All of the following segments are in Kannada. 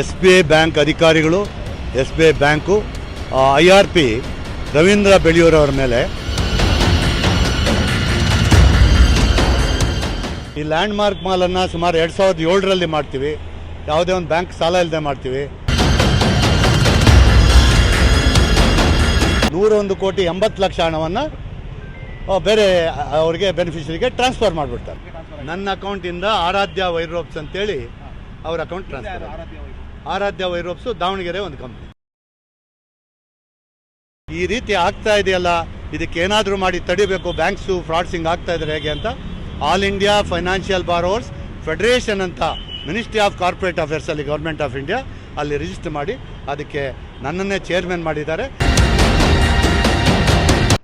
ಎಸ್ ಬಿ ಐ ಬ್ಯಾಂಕ್ ಅಧಿಕಾರಿಗಳು, S B I bank I R P Ravindra ಬೆಳೆಯೂರವ್ರ ಮೇಲೆ. ಈ ಲ್ಯಾಂಡ್ ಮಾರ್ಕ್ ಮಾಲನ್ನು ಸುಮಾರು ಎರಡು ಸಾವಿರದ ಏಳರಲ್ಲಿ ಮಾಡ್ತೀವಿ. ಯಾವುದೇ ಒಂದು ಬ್ಯಾಂಕ್ ಸಾಲ ಇಲ್ಲದೆ ಮಾಡ್ತೀವಿ. ನೂರೊಂದು ಕೋಟಿ ಎಂಬತ್ತು ಲಕ್ಷ ಹಣವನ್ನು ಬೇರೆ ಅವರಿಗೆ ಬೆನಿಫಿಷರಿಗೆ ಟ್ರಾನ್ಸ್ಫರ್ ಮಾಡಿಬಿಡ್ತಾರೆ. ನನ್ನ ಅಕೌಂಟಿಂದ ಆರಾಧ್ಯ ವೈರೋಪ್ಸ್ ಅಂತೇಳಿ ಅವ್ರ account transfer Aradhya wire ropes Davanagere ಒಂದು ಕಂಪ್ನಿ ಈ ರೀತಿ ಆಗ್ತಾ ಇದೆಯಲ್ಲ ಇದಕ್ಕೆ ಏನಾದರೂ ಮಾಡಿ ತಡಿಬೇಕು, ಬ್ಯಾಂಕ್ಸು ಫ್ರಾಡ್ಸಿಂಗ್ ಆಗ್ತಾ ಇದ್ದಾರೆ ಹೇಗೆ ಅಂತ? All India financial borrowers federation ಅಂತ ಮಿನಿಸ್ಟ್ರಿ ಆಫ್ ಕಾರ್ಪೊರೇಟ್ ಅಫೇರ್ಸಲ್ಲಿ ಗೌರ್ಮೆಂಟ್ ಆಫ್ ಇಂಡಿಯಾ ಅಲ್ಲಿ ರಿಜಿಸ್ಟರ್ ಮಾಡಿ, ಅದಕ್ಕೆ ನನ್ನನ್ನೇ ಚೇರ್ಮನ್ ಮಾಡಿದ್ದಾರೆ.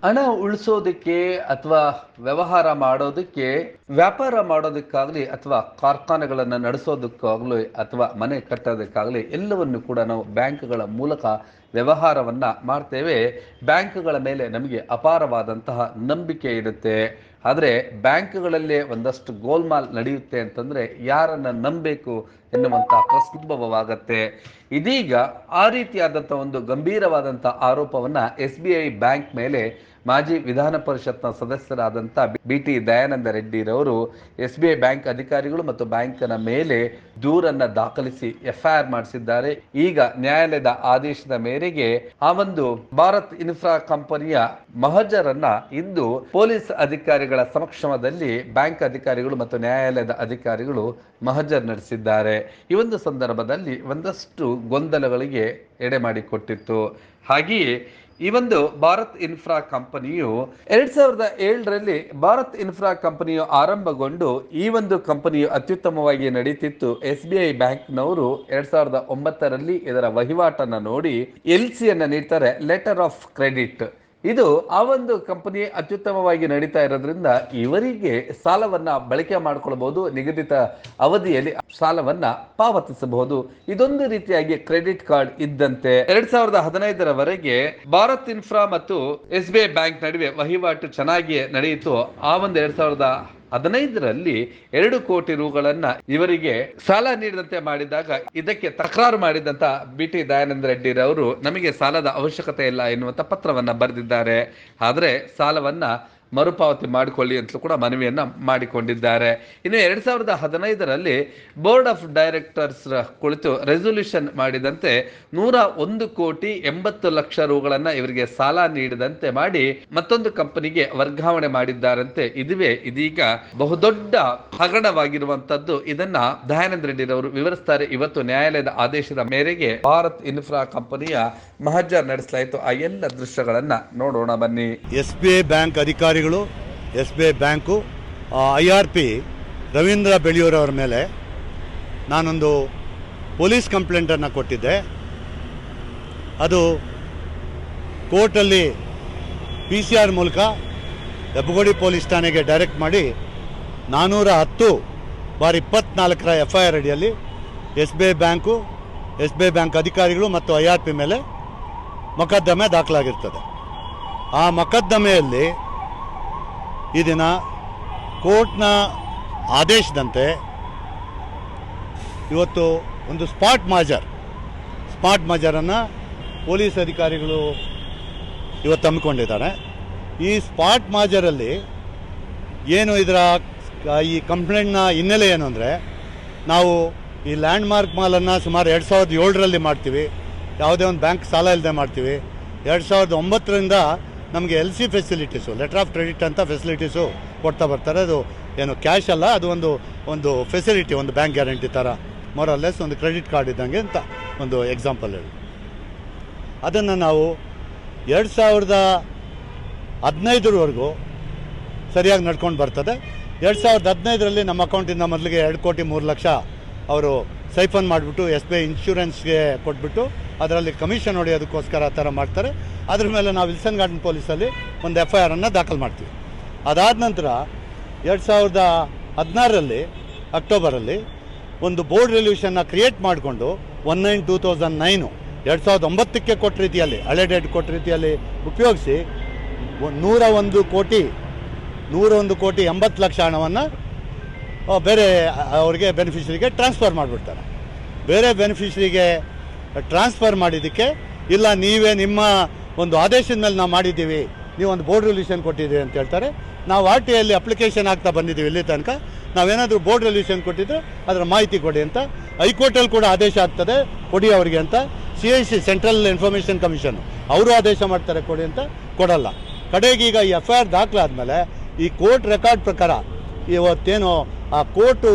ಹಣ ಉಳಿಸೋದಕ್ಕೆ ಅಥವಾ ವ್ಯವಹಾರ ಮಾಡೋದಕ್ಕೆ, ವ್ಯಾಪಾರ ಮಾಡೋದಕ್ಕಾಗಲಿ ಅಥವಾ ಕಾರ್ಖಾನೆಗಳನ್ನು ನಡೆಸೋದಕ್ಕಾಗಲಿ ಅಥವಾ ಮನೆ ಕಟ್ಟೋದಕ್ಕಾಗಲಿ ಎಲ್ಲವನ್ನು ಕೂಡ ನಾವು ಬ್ಯಾಂಕ್ಗಳ ಮೂಲಕ ವ್ಯವಹಾರವನ್ನ ಮಾಡ್ತೇವೆ. ಬ್ಯಾಂಕ್ಗಳ ಮೇಲೆ ನಮಗೆ ಅಪಾರವಾದಂತಹ ನಂಬಿಕೆ ಇರುತ್ತೆ. ಆದರೆ ಬ್ಯಾಂಕ್ಗಳಲ್ಲೇ ಒಂದಷ್ಟು ಗೋಲ್ಮಾಲ್ ನಡೆಯುತ್ತೆ ಅಂತಂದ್ರೆ ಯಾರನ್ನ ನಂಬಬೇಕು ಎನ್ನುವಂಥ ಪ್ರಸ್ತುಭವವಾಗತ್ತೆ ಇದೀಗ ಆ ರೀತಿಯಾದಂಥ ಒಂದು ಗಂಭೀರವಾದಂಥ ಆರೋಪವನ್ನ ಎಸ್ ಬಿ ಐ ಬ್ಯಾಂಕ್ ಮೇಲೆ ಮಾಜಿ ವಿಧಾನ ಪರಿಷತ್ನ ಸದಸ್ಯರಾದಂಥ ಬಿ ಟಿ ದಯಾನಂದ ರೆಡ್ಡಿರವರು ಎಸ್ ಬಿ ಐ ಬ್ಯಾಂಕ್ ಅಧಿಕಾರಿಗಳು ಮತ್ತು ಬ್ಯಾಂಕ್ನ ಮೇಲೆ ದೂರನ್ನ ದಾಖಲಿಸಿ ಎಫ್ಐಆರ್ ಮಾಡಿಸಿದ್ದಾರೆ. ಈಗ ನ್ಯಾಯಾಲಯದ ಆದೇಶದ ಮೇರೆಗೆ ಆ ಒಂದು ಭಾರತ್ ಇನ್ಫ್ರಾ ಕಂಪನಿಯ ಮಹಜರನ್ನ ಇಂದು ಪೊಲೀಸ್ ಅಧಿಕಾರಿಗಳ ಸಮಕ್ಷಮದಲ್ಲಿ ಬ್ಯಾಂಕ್ ಅಧಿಕಾರಿಗಳು ಮತ್ತು ನ್ಯಾಯಾಲಯದ ಅಧಿಕಾರಿಗಳು ಮಹಜರ್ ನಡೆಸಿದ್ದಾರೆ. ಈ ಒಂದು ಸಂದರ್ಭದಲ್ಲಿ ಒಂದಷ್ಟು ಗೊಂದಲಗಳಿಗೆ ಎಡೆ ಮಾಡಿಕೊಟ್ಟಿತ್ತು. ಹಾಗೆಯೇ ಈ ಒಂದು ಭಾರತ್ ಇನ್ಫ್ರಾ ಕಂಪನಿಯು ಎರಡ್ ಸಾವಿರದ ಏಳರಲ್ಲಿ ಭಾರತ್ ಇನ್ಫ್ರಾ ಕಂಪನಿಯು ಆರಂಭಗೊಂಡು ಈ ಒಂದು ಕಂಪನಿಯು ಅತ್ಯುತ್ತಮವಾಗಿ ನಡೀತಿತ್ತು. ಎಸ್ ಬಿ ಐ ಬ್ಯಾಂಕ್ನವರು ಎರಡ್ ಸಾವಿರದ ಒಂಬತ್ತರಲ್ಲಿ ಇದರ ವಹಿವಾಟನ್ನ ನೋಡಿ ಎಲ್ ಸಿಯನ್ನ ನೀಡ್ತಾರೆ. ಲೆಟರ್ ಆಫ್ ಕ್ರೆಡಿಟ್ ಇದು ಆ ಒಂದು ಕಂಪನಿ ಅತ್ಯುತ್ತಮವಾಗಿ ನಡೀತಾ ಇರೋದ್ರಿಂದ ಇವರಿಗೆ ಸಾಲವನ್ನ ಬಳಕೆ ಮಾಡಿಕೊಳ್ಳಬಹುದು ನಿಗದಿತ ಅವಧಿಯಲ್ಲಿ ಸಾಲವನ್ನ ಪಾವತಿಸಬಹುದು. ಇದೊಂದು ರೀತಿಯಾಗಿ ಕ್ರೆಡಿಟ್ ಕಾರ್ಡ್ ಇದ್ದಂತೆ ಎರಡ್ ಸಾವಿರದ ಹದಿನೈದರವರೆಗೆ ಭಾರತ್ ಇನ್ಫ್ರಾ ಮತ್ತು ಎಸ್ ಬಿ ಐ ಬ್ಯಾಂಕ್ ನಡುವೆ ವಹಿವಾಟು ಚೆನ್ನಾಗಿ ನಡೆಯಿತು. ಆ ಒಂದು ಎರಡ್ ಸಾವಿರದ ಹದಿನೈದರಲ್ಲಿ ಎರಡು ಕೋಟಿ ರುಗಳನ್ನ ಇವರಿಗೆ ಸಾಲ ನೀಡದಂತೆ ಮಾಡಿದಾಗ ಇದಕ್ಕೆ ತಕರಾರು ಮಾಡಿದಂತ ಬಿ ಟಿ ದಯಾನಂದ ರೆಡ್ಡಿರವರು ನಮಗೆ ಸಾಲದ ಅವಶ್ಯಕತೆ ಇಲ್ಲ ಎನ್ನುವಂತ ಪತ್ರವನ್ನ ಬರೆದಿದ್ದಾರೆ. ಆದರೆ ಸಾಲವನ್ನ ಮರುಪಾವತಿ ಮಾಡಿಕೊಳ್ಳಿ ಅಂತಲೂ ಕೂಡ ಮನವಿಯನ್ನ ಮಾಡಿಕೊಂಡಿದ್ದಾರೆ. ಇನ್ನು ಎರಡ್ ಸಾವಿರದ ಹದಿನೈದರಲ್ಲಿ ಬೋರ್ಡ್ ಆಫ್ ಡೈರೆಕ್ಟರ್ಸ್ ಕುಳಿತು ರೆಸೊಲ್ಯೂಷನ್ ಮಾಡಿದಂತೆ ನೂರ ಒಂದು ಕೋಟಿ ಎಂಬತ್ತು ಲಕ್ಷ ರುಗಳನ್ನ ಇವರಿಗೆ ಸಾಲ ನೀಡಿದಂತೆ ಮಾಡಿ ಮತ್ತೊಂದು ಕಂಪನಿಗೆ ವರ್ಗಾವಣೆ ಮಾಡಿದ್ದಾರಂತೆ. ಇದುವೇ ಇದೀಗ ಬಹುದೊಡ್ಡ ಹಗರಣವಾಗಿರುವಂತದ್ದು. ಇದನ್ನ ದಯಾನಂದ ರೆಡ್ಡಿರವರು ವಿವರಿಸ್ತಾರೆ. ಇವತ್ತು ನ್ಯಾಯಾಲಯದ ಆದೇಶದ ಮೇರೆಗೆ ಭಾರತ್ ಇನ್ಫ್ರಾ ಕಂಪನಿಯ ಮಹಜರ್ ನಡೆಸಲಾಯಿತು. ಆ ಎಲ್ಲ ದೃಶ್ಯಗಳನ್ನ ನೋಡೋಣ ಬನ್ನಿ. ಎಸ್ ಬಿ ಐ ಬ್ಯಾಂಕ್ ಅಧಿಕಾರಿಗಳು, S B I bank I R P Ravindra ಬೆಳೆಯೂರವ್ರ ಮೇಲೆ ನಾನೊಂದು ಪೊಲೀಸ್ ಕಂಪ್ಲೇಂಟನ್ನು ಕೊಟ್ಟಿದ್ದೆ. ಅದು ಕೋರ್ಟಲ್ಲಿ ಪಿ ಸಿ ಆರ್ ಮೂಲಕ ಹೆಬ್ಬಗೋಡಿ ಪೊಲೀಸ್ ಠಾಣೆಗೆ ಡೈರೆಕ್ಟ್ ಮಾಡಿ ನಾನ್ನೂರ ಹತ್ತು ಬಾರ್ ಇಪ್ಪತ್ನಾಲ್ಕರ ಎಫ್ ಐ ಆರ್ ಅಡಿಯಲ್ಲಿ S B I bank, S B I bank ಅಧಿಕಾರಿಗಳು ಮತ್ತು ಐ ಆರ್ ಪಿ ಮೇಲೆ ಮೊಕದ್ದಮೆ ದಾಖಲಾಗಿರ್ತದೆ. ಆ ಮೊಕದ್ದಮೆಯಲ್ಲಿ ಈ ದಿನ ಕೋರ್ಟ್ನ ಆದೇಶದಂತೆ ಇವತ್ತು ಒಂದು ಸ್ಪಾಟ್ ಮಾಜರ್, ಸ್ಪಾಟ್ ಮಾಜರನ್ನು ಪೊಲೀಸ್ ಅಧಿಕಾರಿಗಳು ಇವತ್ತು ಹಮ್ಮಿಕೊಂಡಿದ್ದಾರೆ. ಈ ಸ್ಪಾಟ್ ಮಾಜರಲ್ಲಿ ಏನು ಇದರ ಈ ಕಂಪ್ಲೇಂಟ್ನ ಹಿನ್ನೆಲೆ ಏನು ಅಂದರೆ, ನಾವು ಈ ಲ್ಯಾಂಡ್ ಮಾರ್ಕ್ ಮಾಲನ್ನು ಸುಮಾರು ಎರಡು ಸಾವಿರದ ಏಳರಲ್ಲಿ ಮಾಡ್ತೀವಿ. ಯಾವುದೇ ಒಂದು ಬ್ಯಾಂಕ್ ಸಾಲ ಇಲ್ಲದೆ ಮಾಡ್ತೀವಿ. ಎರಡು ಸಾವಿರದ ಒಂಬತ್ತರಿಂದ ನಮಗೆ L C facilities letter of credit ಅಂತ ಫೆಸಿಲಿಟೀಸು ಕೊಡ್ತಾ ಬರ್ತಾರೆ. ಅದು ಏನು ಕ್ಯಾಶ್ ಅಲ್ಲ, ಅದು ಒಂದು ಒಂದು ಫೆಸಿಲಿಟಿ ಒಂದು ಬ್ಯಾಂಕ್ ಗ್ಯಾರಂಟಿ ಥರ ಮೊರಲ್ಲೆಸ್ ಒಂದು ಕ್ರೆಡಿಟ್ ಕಾರ್ಡ್ ಇದ್ದಂಗೆ ಅಂತ ಒಂದು ಎಕ್ಸಾಂಪಲ್ ಹೇಳಿ. ಅದನ್ನು ನಾವು ಎರಡು ಸಾವಿರದ ಹದಿನೈದರವರೆಗೂ ಸರಿಯಾಗಿ ನಡ್ಕೊಂಡು ಬರ್ತದೆ. ಎರಡು ಸಾವಿರದ ಹದಿನೈದರಲ್ಲಿ ನಮ್ಮ ಅಕೌಂಟಿಂದ ಮೊದಲಿಗೆ ಎರಡು ಕೋಟಿ ಮೂರು ಲಕ್ಷ ಅವರು ಸೈಫನ್ ಮಾಡಿಬಿಟ್ಟು ಎಸ್ ಬಿ ಐ ಇನ್ಶೂರೆನ್ಸ್ಗೆ ಕೊಟ್ಬಿಟ್ಟು ಅದರಲ್ಲಿ ಕಮಿಷನ್ ಹೊಡೆಯೋದಕ್ಕೋಸ್ಕರ ಆ ಥರ ಮಾಡ್ತಾರೆ. ಅದ್ರ ಮೇಲೆ ನಾವು ವಿಲ್ಸನ್ ಗಾರ್ಡನ್ ಪೊಲೀಸಲ್ಲಿ ಒಂದು ಎಫ್ ಐ ಆರನ್ನು ದಾಖಲು ಮಾಡ್ತೀವಿ. ಅದಾದ ನಂತರ ಎರಡು ಸಾವಿರದ ಹದಿನಾರರಲ್ಲಿ, ಅಕ್ಟೋಬರಲ್ಲಿ ಒಂದು ಬೋರ್ಡ್ ರೆಲ್ಯೂಷನ್ನ ಕ್ರಿಯೇಟ್ ಮಾಡಿಕೊಂಡು one nine two thousand nine ಎರಡು ಸಾವಿರದ ಒಂಬತ್ತಕ್ಕೆ ಕೊಟ್ಟ ರೀತಿಯಲ್ಲಿ, ಹಳೆ ಡೇಟ್ ಕೊಟ್ಟ ರೀತಿಯಲ್ಲಿ ಉಪಯೋಗಿಸಿ ನೂರ ಒಂದು ಕೋಟಿ, ನೂರ ಒಂದು ಕೋಟಿ ಎಂಬತ್ತು ಲಕ್ಷ ಹಣವನ್ನು ಬೇರೆ ಅವರಿಗೆ ಬೆನಿಫಿಷರಿಗೆ ಟ್ರಾನ್ಸ್ಫರ್ ಮಾಡಿಬಿಡ್ತಾರೆ. ಬೇರೆ ಬೆನಿಫಿಷರಿಗೆ ಟ್ರಾನ್ಸ್ಫರ್ ಮಾಡಿದ್ದಕ್ಕೆ ಇಲ್ಲ, ನೀವೇ ನಿಮ್ಮ ಒಂದು ಆದೇಶದ ಮೇಲೆ ನಾವು ಮಾಡಿದ್ದೀವಿ, ನೀವು ಒಂದು ಬೋರ್ಡ್ ರೆಲ್ಯೂಷನ್ ಕೊಟ್ಟಿದ್ದೀವಿ ಅಂತ ಹೇಳ್ತಾರೆ. ನಾವು ಆರ್ ಟಿ ಐಯಲ್ಲಿ ಅಪ್ಲಿಕೇಶನ್ ಆಗ್ತಾ ಬಂದಿದ್ದೀವಿ ಇಲ್ಲಿ ತನಕ. ನಾವೇನಾದರೂ ಬೋರ್ಡ್ ರೆಲ್ಯೂಷನ್ ಕೊಟ್ಟಿದ್ರೆ ಅದರ ಮಾಹಿತಿ ಕೊಡಿ ಅಂತ. ಹೈಕೋರ್ಟಲ್ಲಿ ಕೂಡ ಆದೇಶ ಆಗ್ತದೆ, ಕೊಡಿ ಅವರಿಗೆ ಅಂತ. C I C, central information commission, ಅವರು ಆದೇಶ ಮಾಡ್ತಾರೆ, ಕೊಡಿ ಅಂತ ಕೊಡಲ್ಲ. ಕಡೆಗೆ ಈಗ ಈ ಎಫ್ ಐ ಆರ್ ದಾಖಲಾದ್ಮೇಲೆ ಈ ಕೋರ್ಟ್ ರೆಕಾರ್ಡ್ ಪ್ರಕಾರ ಇವತ್ತೇನು ಆ ಕೋರ್ಟು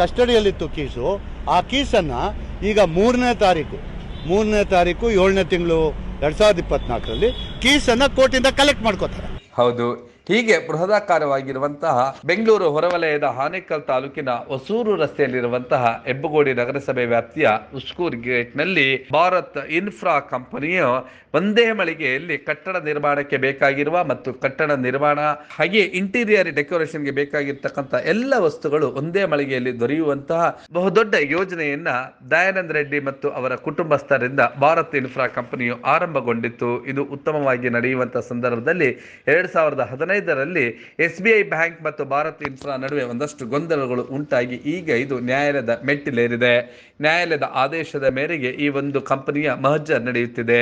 ಕಸ್ಟಡಿಯಲ್ಲಿತ್ತು ಕೀಸು ಆ ಕೀಸನ್ನು ಈಗ ಮೂರನೇ ತಾರೀಕು ಮೂರನೇ ತಾರೀಕು ಏಳನೇ ತಿಂಗಳು ಎರಡು ಸಾವಿರದ ಇಪ್ಪತ್ನಾಲ್ಕರಲ್ಲಿ ಕೀಸನ್ನು ಕೋರ್ಟಿಂದ ಕಲೆಕ್ಟ್ ಮಾಡ್ಕೋತಾರೆ. ಹೌದು. ಹೀಗೆ ಬೃಹದಾಕಾರವಾಗಿರುವಂತಹ ಬೆಂಗಳೂರು ಹೊರವಲಯದ ಹಾನೇಕಲ್ ತಾಲೂಕಿನ ಹೊಸೂರು ರಸ್ತೆಯಲ್ಲಿರುವಂತಹ ಹೆಬ್ಬಗೋಡಿ ನಗರಸಭೆ ವ್ಯಾಪ್ತಿಯ ಉಸ್ಕೂರ್ ಗೇಟ್ನಲ್ಲಿ ಭಾರತ್ ಇನ್ಫ್ರಾ ಕಂಪನಿಯು ಒಂದೇ ಮಳಿಗೆಯಲ್ಲಿ ಕಟ್ಟಡ ನಿರ್ಮಾಣಕ್ಕೆ ಬೇಕಾಗಿರುವ ಮತ್ತು ಕಟ್ಟಡ ನಿರ್ಮಾಣ ಹಾಗೆ ಇಂಟೀರಿಯರ್ ಡೆಕೋರೇಷನ್ಗೆ ಬೇಕಾಗಿರ್ತಕ್ಕಂಥ ಎಲ್ಲ ವಸ್ತುಗಳು ಒಂದೇ ಮಳಿಗೆಯಲ್ಲಿ ದೊರೆಯುವಂತಹ ಬಹುದೊಡ್ಡ ಯೋಜನೆಯನ್ನ ದಯಾನಂದ ರೆಡ್ಡಿ ಮತ್ತು ಅವರ ಕುಟುಂಬಸ್ಥರಿಂದ ಭಾರತ್ ಇನ್ಫ್ರಾ ಕಂಪನಿಯು ಆರಂಭಗೊಂಡಿತ್ತು. ಇದು ಉತ್ತಮವಾಗಿ ನಡೆಯುವಂತಹ ಸಂದರ್ಭದಲ್ಲಿ ಎರಡ್ ಸಾವಿರದ ಹದಿನೈದರಲ್ಲಿ ಎಸ್ ಬಿ ಐ ಬ್ಯಾಂಕ್ ಮತ್ತು ಭಾರತ್ ಇನ್ಫ್ರಾ ನಡುವೆ ಒಂದಷ್ಟು ಗೊಂದಲಗಳು ಉಂಟಾಗಿ ಈಗ ಇದು ನ್ಯಾಯಾಲಯದ ಮೆಟ್ಟಿಲೇರಿದೆ. ನ್ಯಾಯಾಲಯದ ಆದೇಶದ ಮೇರೆಗೆ ಈ ಒಂದು ಕಂಪನಿಯ ಮಹಜರ್ ನಡೆಯುತ್ತಿದೆ.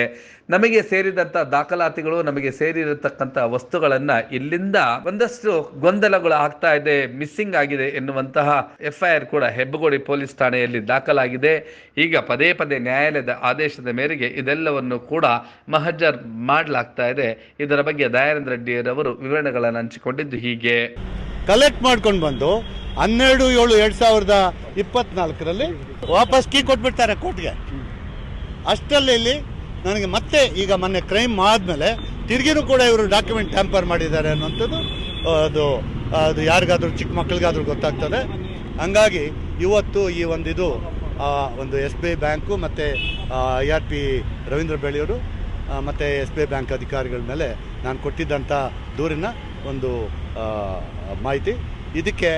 ನಮಗೆ ಸೇರಿದಂತ ದಾಖಲಾತಿಗಳು, ನಮಗೆ ಸೇರಿರತಕ್ಕಂತ ವಸ್ತುಗಳನ್ನ ಇಲ್ಲಿಂದ ಒಂದಷ್ಟು ಗೊಂದಲಗಳು ಆಗ್ತಾ ಇದೆ, ಮಿಸ್ಸಿಂಗ್ ಆಗಿದೆ ಎನ್ನುವಂತಹ ಎಫ್ಐಆರ್ ಕೂಡ ಹೆಬ್ಬಗೋಡಿ ಪೊಲೀಸ್ ಠಾಣೆಯಲ್ಲಿ ದಾಖಲಾಗಿದೆ. ಈಗ ಪದೇ ಪದೇ ನ್ಯಾಯಾಲಯದ ಆದೇಶದ ಮೇರೆಗೆ ಇದೆಲ್ಲವನ್ನು ಕೂಡ ಮಹಜರ್ ಮಾಡಲಾಗ್ತಾ ಇದೆ. ಇದರ ಬಗ್ಗೆ ದಯಾನಂದ ರೆಡ್ಡಿಯರವರು ವಿವರಣೆಗಳನ್ನು ಹಂಚಿಕೊಂಡಿದ್ದು ಹೀಗೆ. ಕಲೆಕ್ಟ್ ಮಾಡ್ಕೊಂಡು ಬಂದು ಹನ್ನೆರಡು, ಏಳು, ಎರಡು ಸಾವಿರದ ಇಪ್ಪತ್ನಾಲ್ಕರಲ್ಲಿ ವಾಪಸ್ ಕೀ ಕೊಟ್ಬಿಡ್ತಾರೆ ಕೋರ್ಟ್ಗೆ. ಅಷ್ಟರಲ್ಲಿ ನನಗೆ ಮತ್ತೆ ಈಗ ಮೊನ್ನೆ ಕ್ರೈಮ್ ಆದಮೇಲೆ ತಿರ್ಗಿನೂ ಕೂಡ ಇವರು ಡಾಕ್ಯುಮೆಂಟ್ ಟ್ಯಾಂಪರ್ ಮಾಡಿದ್ದಾರೆ ಅನ್ನೋಂಥದ್ದು ಅದು ಅದು ಯಾರಿಗಾದ್ರೂ ಚಿಕ್ಕ ಮಕ್ಕಳಿಗಾದ್ರೂ ಗೊತ್ತಾಗ್ತದೆ. ಹಂಗಾಗಿ ಇವತ್ತು ಈ ಒಂದು ಇದು ಒಂದು ಎಸ್ ಬಿ ಐ ಬ್ಯಾಂಕು ಮತ್ತು ಐ ಆರ್ ಪಿ ರವೀಂದ್ರ ಬೆಳೆಯವರು ಮತ್ತು ಎಸ್ ಬಿ ಐ ಬ್ಯಾಂಕ್ ಅಧಿಕಾರಿಗಳ ಮೇಲೆ ನಾನು ಕೊಟ್ಟಿದ್ದಂಥ ದೂರಿನ ಒಂದು ಮಾಹಿತಿ. ಇದಕ್ಕೆ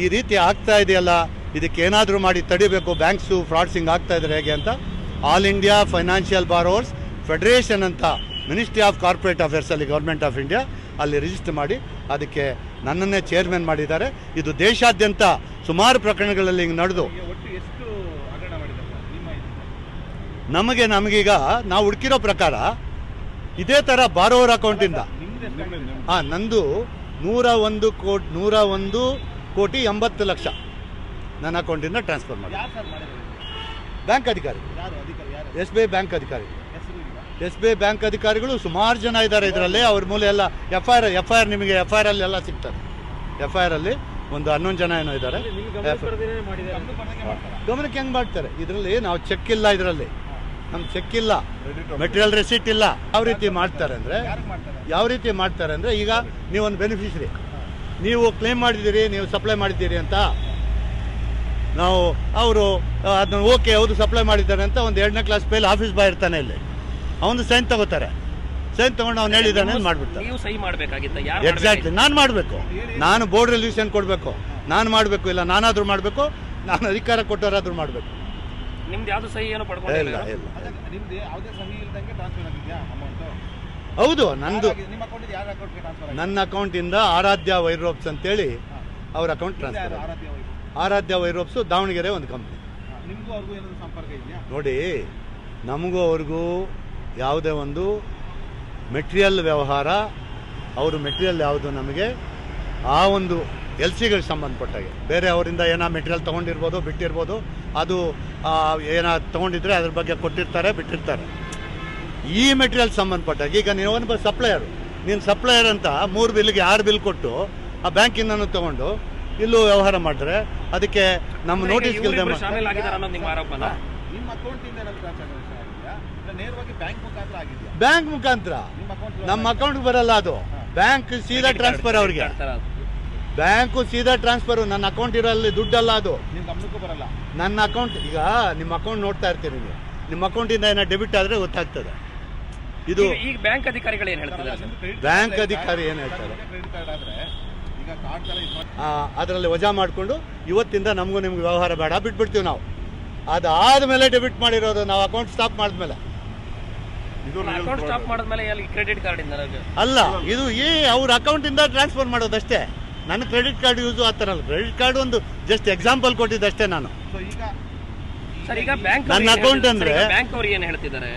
ಈ ರೀತಿ ಆಗ್ತಾ ಇದೆಯಲ್ಲ ಇದಕ್ಕೆ ಏನಾದರೂ ಮಾಡಿ ತಡಿಬೇಕು ಬ್ಯಾಂಕ್ಸು ಫ್ರಾಡ್ಸಿಂಗ್ ಆಗ್ತಾ ಇದ್ದಾರೆ ಹೇಗೆ ಅಂತ? All India financial borrowers federation ಅಂತ ಮಿನಿಸ್ಟ್ರಿ ಆಫ್ ಕಾರ್ಪೊರೇಟ್ ಅಫೇರ್ಸಲ್ಲಿ ಗೌರ್ಮೆಂಟ್ ಆಫ್ ಇಂಡಿಯಾ ಅಲ್ಲಿ ರಿಜಿಸ್ಟರ್ ಮಾಡಿ ಅದಕ್ಕೆ ನನ್ನನ್ನೇ ಚೇರ್ಮನ್ ಮಾಡಿದ್ದಾರೆ. ಇದು ದೇಶಾದ್ಯಂತ ಸುಮಾರು ಪ್ರಕರಣಗಳಲ್ಲಿ ಹಿಂಗೆ ನಡೆದು. ನಮಗೆ ನಮಗೀಗ ನಾವು ಹುಡುಕಿರೋ ಪ್ರಕಾರ ಇದೇ ಥರ ಬಾರೋವರ್ ಅಕೌಂಟಿಂದ? ಹಾಂ ನಂದು ನೂರ ಒಂದು ಕೋಟಿ ನೂರ ಒಂದು ಕೋಟಿ ಎಂಬತ್ತು ಲಕ್ಷ ನನ್ನ ಅಕೌಂಟಿಂದ ಟ್ರಾನ್ಸ್ಫರ್ ಮಾಡಿ ಬ್ಯಾಂಕ್ ಅಧಿಕಾರಿ. ಎಸ್ ಬಿ ಐ ಬ್ಯಾಂಕ್ ಅಧಿಕಾರಿ. ಎಸ್ ಬಿ ಐ ಬ್ಯಾಂಕ್ ಅಧಿಕಾರಿಗಳು ಸುಮಾರು ಜನ ಇದ್ದಾರೆ ಇದರಲ್ಲಿ. ಅವ್ರ ಮೂಲ ಎಲ್ಲ F I R F I R ನಿಮಗೆ ಎಫ್ ಐ ಆರ್ ಅಲ್ಲಿ ಎಲ್ಲ ಸಿಗ್ತದೆ. ಎಫ್ ಐ ಆರ್ ಅಲ್ಲಿ ಒಂದು ಹನ್ನೊಂದು ಜನ ಏನೋ ಇದ್ದಾರೆ. ಗಮನಕ್ಕೆ ಹೆಂಗೆ ಮಾಡ್ತಾರೆ? ಇದರಲ್ಲಿ ನಾವು ಚೆಕ್ ಇಲ್ಲ ಇದರಲ್ಲಿ. ನಮ್ಗೆ ಚೆಕ್ ಇಲ್ಲ. ಮೆಟೀರಿಯಲ್ ರೆಸಿಟ್ ಇಲ್ಲ. ಯಾವ ರೀತಿ ಮಾಡ್ತಾರೆ ಅಂದರೆ ಯಾವ ರೀತಿ ಮಾಡ್ತಾರೆ ಅಂದರೆ ಈಗ ನೀವೊಂದು ಬೆನಿಫಿಷರಿ ನೀವು ಕ್ಲೇಮ್ ಮಾಡಿದ್ದೀರಿ ನೀವು ಸಪ್ಲೈ ಮಾಡಿದ್ದೀರಿ ಅಂತ. ನಾವು ಅವರು ಅದನ್ನ ಓಕೆ ಹೌದು ಸಪ್ಲೈ ಮಾಡಿದ್ದಾರೆ ಅಂತ ಒಂದು ಎರಡನೇ ಕ್ಲಾಸ್ ಪೇಲ್ ಆಫೀಸ್ ಬಾಯ್ ಇರ್ತಾನೆ ಇಲ್ಲಿ. ಅವನು ಸೈನ್ ತಗೋತಾರೆ. ಸೈನ್ ತಗೊಂಡು ಅವ್ನು ಹೇಳಿದ್ದಾನೆ ಮಾಡ್ಬಿಡ್ತಾರೆ. ಎಕ್ಸಾಕ್ಟ್ಲಿ ನಾನು ಮಾಡಬೇಕು. ನಾನು ಬೋರ್ಡ್ ರೆಸಲ್ಯೂಷನ್ ಕೊಡಬೇಕು. ನಾನು ಮಾಡಬೇಕು ಇಲ್ಲ ನಾನಾದರೂ ಮಾಡಬೇಕು. ನಾನು ಅಧಿಕಾರ ಕೊಟ್ಟವರಾದರೂ ಮಾಡಬೇಕು. ನಿಮ್ದು ಯಾವುದು ಸಹಿ ಏನು ಇಲ್ಲ ಪಡ್ಕೊಂಡಿಲ್ಲ ಇಲ್ಲ ಅದೇ ನಿಮ್ದು ಯಾವುದೇ ಸಹಿ ಇಲ್ದಂಗೆ ಟ್ರಾನ್ಸ್ಫರ್ ಆಗಿದೆಯಾ ಅಮೌಂಟ್ ಹೌದು ನಂದು ನಿಮ್ಮ ಅಕೌಂಟ್ ಯಾರ ಅಕೌಂಟ್ಗೆ ಟ್ರಾನ್ಸ್ಫರ್ ಆಗಿದೆ ನನ್ನ ಅಕೌಂಟಿಂದ ಆರಾಧ್ಯ ವೈರೋಪ್ಸ್ ಅಂತೇಳಿ ಅವ್ರ ಅಕೌಂಟ್ ಟ್ರಾನ್ಸ್ಫರ್ ಆರಾಧ್ಯ ವೈರೋಪ್ಸ್? ಆರಾಧ್ಯ ವೈರೋಪ್ಸು ದಾವಣಗೆರೆ ಒಂದು ಕಂಪ್ನಿ ಹಾ, ನಿಮ್ಗೂ ಅವ್ರಿಗೂ ಏನಾದ್ರು ಸಂಪರ್ಕ ಇದೆಯಾ? ನೋಡಿ ನಮಗೂ ಅವ್ರಿಗೂ ಯಾವುದೇ ಒಂದು ಮೆಟೀರಿಯಲ್ ವ್ಯವಹಾರ ಅವರು ಮೆಟೀರಿಯಲ್ ಯಾವುದು ನಮಗೆ ಆ ಒಂದು ಎಲ್ ಸಿಗಳಿಗೆ ಸಂಬಂಧಪಟ್ಟಾಗೆ ಬೇರೆ ಅವರಿಂದ ಏನೋ ಮೆಟೀರಿಯಲ್ ತೊಗೊಂಡಿರ್ಬೋದು ಬಿಟ್ಟಿರ್ಬೋದು ಅದು ಏನಾದ್ರು ಏನೋ ತೊಗೊಂಡಿದ್ರೆ ಅದ್ರ ಬಗ್ಗೆ ಕೊಟ್ಟಿರ್ತಾರೆ ಬಿಟ್ಟಿರ್ತಾರೆ. ಈ ಮೆಟೀರಿಯಲ್ ಸಂಬಂಧಪಟ್ಟಾಗ ಈಗ ನೀವು ಒಂದು ಸಪ್ಲೈಯರು ನೀನು ಸಪ್ಲೈಯರ್ ಅಂತ ಮೂರು ಬಿಲ್ಗೆ ಆರು ಬಿಲ್ ಕೊಟ್ಟು ಆ ಬ್ಯಾಂಕಿಂದನೂ ತೊಗೊಂಡು ಇಲ್ಲೂ ವ್ಯವಹಾರ ಮಾಡಿದ್ರೆ ಅದಕ್ಕೆ ನಮ್ಮ ನೋಟಿಸ್ ಬ್ಯಾಂಕ್ ಮುಖಾಂತರ ನಮ್ಮ ಬ್ಯಾಂಕ್ ಮುಖಾಂತರ ನಿಮ್ಮ ಅಕೌಂಟ್ ನಮ್ಮ ಅಕೌಂಟ್ಗೆ ಬರಲ್ಲ ಅದು. ಬ್ಯಾಂಕ್ ಸೀದಾ ಟ್ರಾನ್ಸ್ಫರ್ ಅವ್ರಿಗೆ. ಬ್ಯಾಂಕು ಸೀದಾ ಟ್ರಾನ್ಸ್ಫರ್. ನನ್ನ ಅಕೌಂಟ್ ಇರಲ್ಲಿ ದುಡ್ಡಲ್ಲ ಅದು. ಗಮನಕ್ಕೂ ಬರಲ್ಲ. ನನ್ನ ಅಕೌಂಟ್ ಈಗ ನಿಮ್ಮ ಅಕೌಂಟ್ ನೋಡ್ತಾ ಇರ್ತೀನಿ ನೀವು. ನಿಮ್ಮ ಅಕೌಂಟಿಂದ ಏನೋ ಡೆಬಿಟ್ ಆದರೆ ಗೊತ್ತಾಗ್ತದೆ. ಇದು ಈಗ- ಬ್ಯಾಂಕ್ ಅಧಿಕಾರಿಗಳು ಏನು ಹೇಳ್ತಾರೆ ಬ್ಯಾಂಕ್ ಅಧಿಕಾರಿ ಏನು ಹೇಳ್ತಾರೆ? ಕ್ರೆಡಿಟ್ ಕಾರ್ಡ್ ಆದ್ರೆ ಈಗ ಕಾರ್ಡ್ ತರ ಅದರಲ್ಲಿ ವಜಾ ಮಾಡಿಕೊಂಡು ಇವತ್ತಿಂದ ನಮಗೂ ನಿಮ್ಗೆ ವ್ಯವಹಾರ ಬೇಡ ಬಿಟ್ಬಿಡ್ತೀವಿ ನಾವು. ಅದಾದ ಮೇಲೆ ಡೆಬಿಟ್ ಮಾಡಿರೋದು ನಾವು ಅಕೌಂಟ್ ಸ್ಟಾಪ್ ಮಾಡಿದ್ಮೇಲೆ. ಅಕೌಂಟ್ ಸ್ಟಾಪ್ ಮಾಡಿದ್ಮೇಲೆ ಕ್ರೆಡಿಟ್ ಕಾರ್ಡ್ ಅಲ್ಲ ಇದು ಈ ಅವ್ರ ಅಕೌಂಟಿಂದ ಟ್ರಾನ್ಸ್ಫರ್ ಮಾಡೋದಷ್ಟೇ. ನನ್ನ ಕ್ರೆಡಿಟ್ ಕಾರ್ಡ್ ಯೂಸ್ ಆ ಥರ ಅಲ್ಲ. ಕ್ರೆಡಿಟ್ ಕಾರ್ಡ್ ಒಂದು ಜಸ್ಟ್ ಎಕ್ಸಾಂಪಲ್ ಕೊಟ್ಟಿದ್ದಷ್ಟೇ ನಾನು. ಸೊ ಈಗ ಸರ್ ಈಗ ಬ್ಯಾಂಕ್ ನನ್ನ ಅಕೌಂಟ್ ಅಂದ್ರೆ- ಬ್ಯಾಂಕ್ ಅವ್ರು ಏನ್ ಹೇಳ್ತಿದ್ದಾರೆ?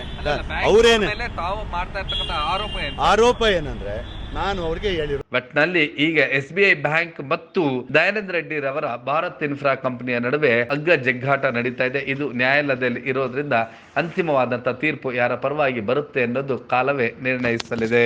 ಅವ್ರೇನು ತಾವು ಮಾಡ್ತಾ ಇರ್ತಕ್ಕಂಥ ಆರೋಪ ಏನು? ಆರೋಪ ಏನಂದ್ರೆ ನಾನು ಅವ್ರಿಗೆ ಹೇಳಿರೋ ಒಟ್ನಲ್ಲಿ ಈಗ ಎಸ್ ಬಿ ಐ ಬ್ಯಾಂಕ್ ಮತ್ತು ದಯಾನಂದ ರೆಡ್ಡಿ ರವರ ಭಾರತ್ ಇನ್ಫ್ರಾ ಕಂಪನಿಯ ನಡುವೆ ಅಗ್ಗ ಜಗ್ಗಾಟ ನಡೀತಾ ಇದೆ. ಇದು ನ್ಯಾಯಾಲಯದಲ್ಲಿ ಇರೋದ್ರಿಂದ ಅಂತಿಮವಾದಂತ ತೀರ್ಪು ಯಾರ ಪರವಾಗಿ ಬರುತ್ತೆ ಅನ್ನೋದು ಕಾಲವೇ ನಿರ್ಣಯಿಸಲಿದೆ.